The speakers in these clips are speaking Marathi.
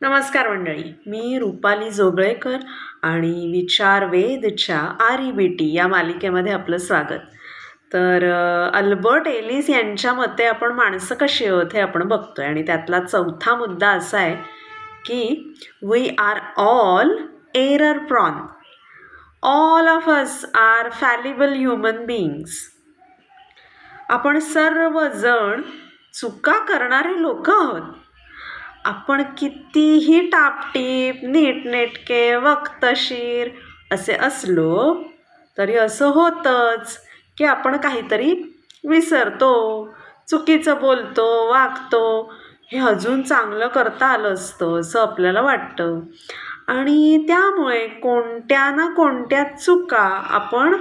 नमस्कार मंडळी. मी रुपाली जोगळेकर आणि विचार वेदच्या बी टी या मालिकेमध्ये आपलं स्वागत. तर अल्बर्ट एलिस यांच्या मते आपण माणसं कशी आहोत हे आपण बघतो आहे आणि त्यातला चौथा मुद्दा असा आहे की we are all error prone all of us are fallible human beings आपण सर्वजण चुका करणारे लोक आहोत. आपण कितीही टापटीप नीटनेटके वक्तशीर असे असलो तरी असं होतंच की आपण काहीतरी विसरतो चुकीचं बोलतो वागतो हे अजून चांगलं करता आलं असतं असं आपल्याला वाटतं. आणि त्यामुळे कोणत्या ना कोणत्या चुका आपण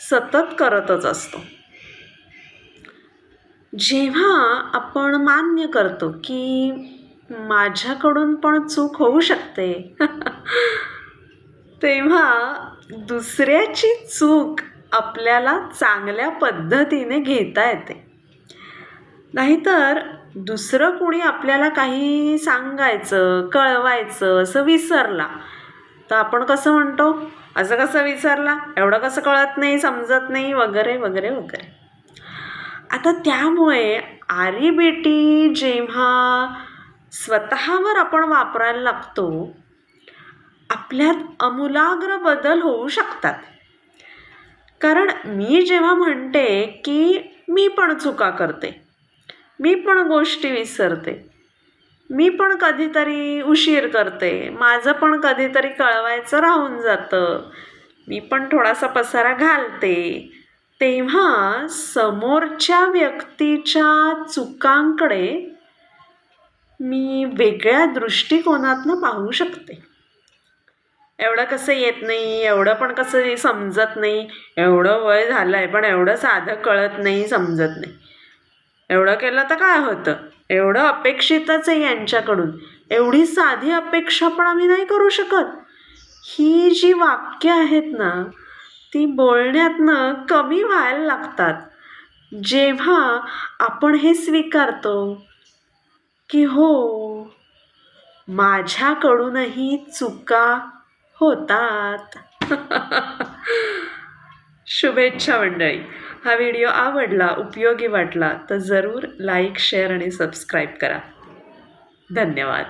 सतत करतच असतो. जेव्हा आपण मान्य करतो की माझ्याकडून पण चूक होऊ शकते. तेव्हा दुसऱ्याची चूक आपल्याला चांगल्या पद्धतीने घेता येते. नाहीतर दुसरं कोणी आपल्याला काही सांगायचं कळवायचं असं विसरला तर आपण कसं म्हणतो? असं कसं विसरला? एवढं कसं कळत नाही समजत नाही वगैरे वगैरे वगैरे. आता त्यामुळे आरी बेटी जेव्हा स्वतःवर आपण वापरायला लागतो आपल्यात अमूलाग्र बदल होऊ शकतात. कारण मी जेव्हा म्हणते की मी पण चुका करते मी पण गोष्टी विसरते मी पण कधीतरी उशीर करते माझं पण कधीतरी कळवायचं राहून जातं मी पण थोडासा पसारा घालते तेव्हा समोरच्या व्यक्तीच्या चुकांकडे मी वेगळ्या दृष्टिकोनातनं पाहू शकते. एवढं कसं येत नाही एवढं पण कसं समजत नाही एवढं वय झालं आहे पण एवढं साधं कळत नाही समजत नाही. एवढं केलं तर काय होतं? एवढं अपेक्षितच आहे यांच्याकडून. एवढी साधी अपेक्षा पण आम्ही नाही करू शकत. ही जी वाक्य आहेत ना ती बोलण्यातनं कमी व्हायला लागतात. जेव्हा आपण हे स्वीकारतो की हो माझ्याकडूनही चुका होतात. शुभेच्छा मंडळी. हा व्हिडिओ आवडला उपयोगी वाटला तर जरूर लाईक शेअर आणि सबस्क्राईब करा. धन्यवाद.